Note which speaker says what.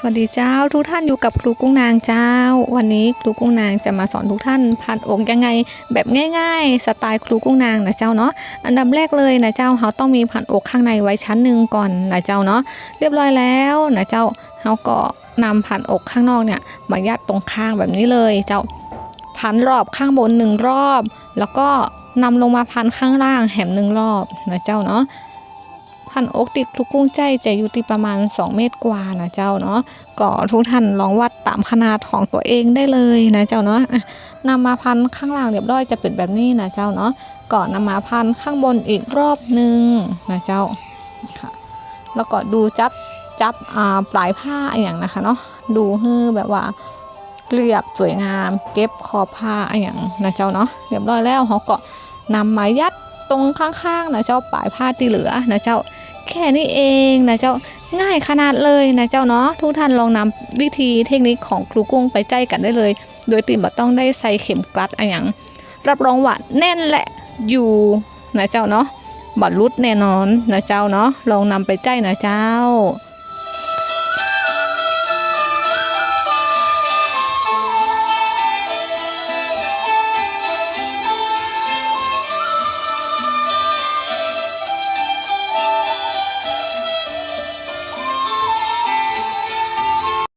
Speaker 1: สวัสดีเจ้าทุกท่านอยู่กับครูกุ้งนางเจ้า วันนี้ครูกุ้งนางจะมาสอนทุกท่านพันอกยังไง แบบง่ายๆ สไตล์ครูกุ้งนางนะเจ้าเนาะอันดับแรกเลยนะเจ้าเขาต้องมีพันอกข้างในไว้ชั้นหนึ่งก่อนนะเจ้าเนาะเรียบร้อยแล้วนะเจ้าเขาก็นำพันอกข้างนอกเนี่ยมายัดตรงข้างแบบนี้เลยเจ้าพันรอบข้างบนหนึ่งรอบ แล้วก็นำลงมาพันข้างล่างแหมหนึ่งรอบนะเจ้าเนาะ พันอกติดทุกกุ้งใจจะอยู่ที่ประมาณ 2 เมตรกว่านะเจ้าเนาะก็ทุกท่านลองวัดตามขนาดของตัวเองได้เลยนะเจ้าเนาะนำมาพันข้างล่างเรียบร้อยจะเป็นแบบนี้นะเจ้าเนาะก่อนนำมาพันข้างบนอีกรอบหนึ่งนะเจ้าค่ะแล้วก็ดูจับจับอ่าปลายผ้าอย่างนะคะเนาะดูให้แบบว่าเรียบสวยงามเก็บขอบผ้าอย่างนะเจ้าเนาะเรียบร้อยแล้วเขาก็นำมายัดตรงข้างๆนะเจ้าปลายผ้าที่เหลือนะเจ้า แค่นี้เองนะเจ้าง่ายขนาดเลยนะเจ้าเนาะทุกท่านลองนำวิธีเทคนิคของครูกุ้งไปใจกันได้เลย โดยตีมบ่ต้องได้ใส่เข็มกลัดอะไรอย่างรับรองว่าแน่นแหละอยู่นะเจ้าเนาะบัดรุดแน่นอนนะเจ้าเนาะลองนำไปใจนะเจ้า